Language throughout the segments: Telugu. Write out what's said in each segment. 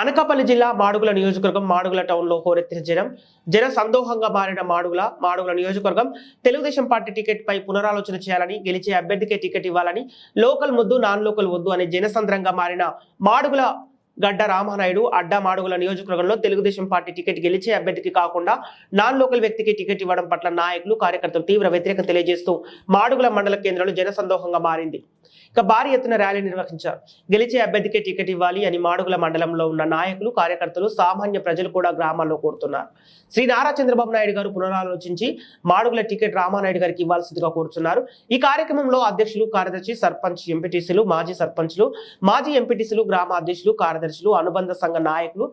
అనకాపల్లి జిల్లా మాడుగుల నియోజకవర్గం మాడుగుల టౌన్లో హోరెత్తిన జనం. జన సందోహంగా మారిన మాడుగుల మాడుగుల నియోజకవర్గం తెలుగుదేశం పార్టీ టికెట్ పై పునరాలోచన చేయాలని గెలిచే అభ్యర్థికే టికెట్ ఇవ్వాలని లోకల్ ముద్దు నాన్ లోకల్ వద్దు అనే జనసంద్రంగా మారిన మాడుగుల గడ్డ రామానాయుడు అడ్డా మాడుగుల నియోజకవర్గంలో తెలుగుదేశం పార్టీ టికెట్ గెలిచే అభ్యర్థికి కాకుండా నాన్ లోకల్ వ్యక్తికి టికెట్ ఇవ్వడం పట్ల నాయకులు కార్యకర్తలు తీవ్ర వ్యతిరేకత తెలియజేస్తూ మాడుగుల మండల కేంద్రంలో జనసందోహంగా మారింది. ఇక భారీ ఎత్తున ర్యాలీ నిర్వహించారు. గెలిచే అభ్యర్థికే టికెట్ ఇవ్వాలి అని మాడుగుల మండలంలో ఉన్న నాయకులు కార్యకర్తలు సామాన్య ప్రజలు కూడా గ్రామాల్లో కోరుతున్నారు. శ్రీ నారా చంద్రబాబు నాయుడు గారు పునరాలోచించి మాడుగుల టికెట్ రామానాయుడు గారికి ఇవ్వాల్సిందిగా కోరుతున్నారు. ఈ కార్యక్రమంలో అధ్యక్షులు కార్యదర్శి సర్పంచ్ ఎంపీటీసీలు మాజీ సర్పంచ్లు మాజీ ఎంపీటీసీలు గ్రామ అధ్యక్షులు కార్యదర్శులు అనుబంధ సంఘ నాయకులు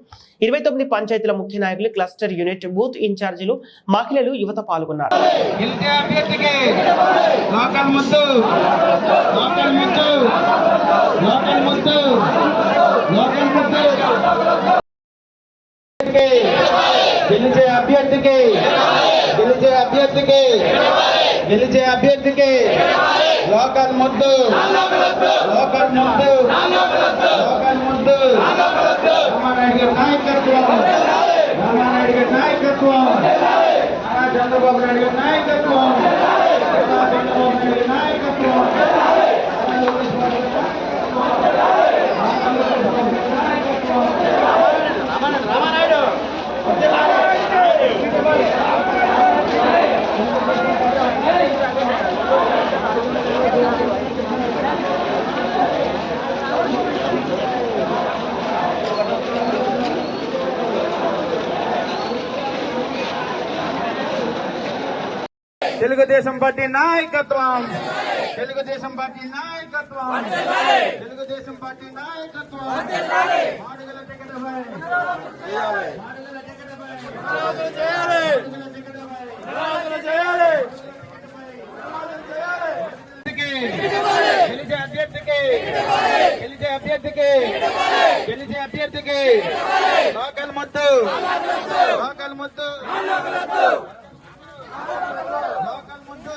ఇరవై తొమ్మిది పంచాయతీల ముఖ్య నాయకులు క్లస్టర్ యూనిట్ బూత్ ఇన్ఛార్జీలు మహిళలు యువత పాల్గొన్నారు. లోకల్ ముద్దు. లోకల్ ముద్దు. లోకల్ ముద్దు. గెలిచే అభ్యర్థికి గెలిచే అభ్యర్థికి గెలిచే అభ్యర్థికి లోకల్ ముద్దు. లోకల్ ముద్దు. లోకల్ ముద్దు. రామానాయుడు గారి నాయకత్వం. రామానాయుడు గారి నాయకత్వం చంద్రబాబు నాయుడు గారి నాయకత్వం నారా చంద్రబాబు నాయుడు గారి నాయకత్వం నారా లోకేష్ బాబు గారి తెలుగుదేశం పార్టీ నాయకత్వం. తెలుగుదేశం పార్టీ నాయకత్వం. తెలుగుదేశం పార్టీ నాయకత్వం. మాడుగుల టికెట్పై మాడుగుల టికెట్పై మాడుగుల టికెట్పై గెలిచే అభ్యర్థికి. గెలిచే అభ్యర్థికి. గెలిచే అభ్యర్థికి. లోకల్ ముద్దు లోకల్ ముద్దు లోకల్ ముద్దు లోకల్ ముద్దు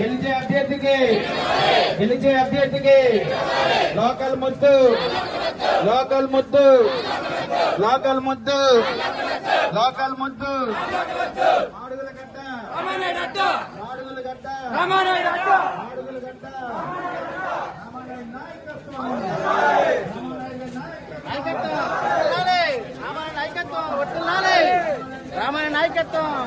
గెలిచే అభ్యర్థికి గెలిచే అభ్యర్థికి లోకల్ ముద్దు లోకల్ ముద్దు లోకల్ ముద్దు లోకల్ ముద్దు మాడుగుల గడ్డ మాడుగుల గడ్డ మాడుగుల గడ్డ రామానాయుడు నాయకత్వం రామానాయుడు నాయకత్వం రామాయణ నాయకత్వం.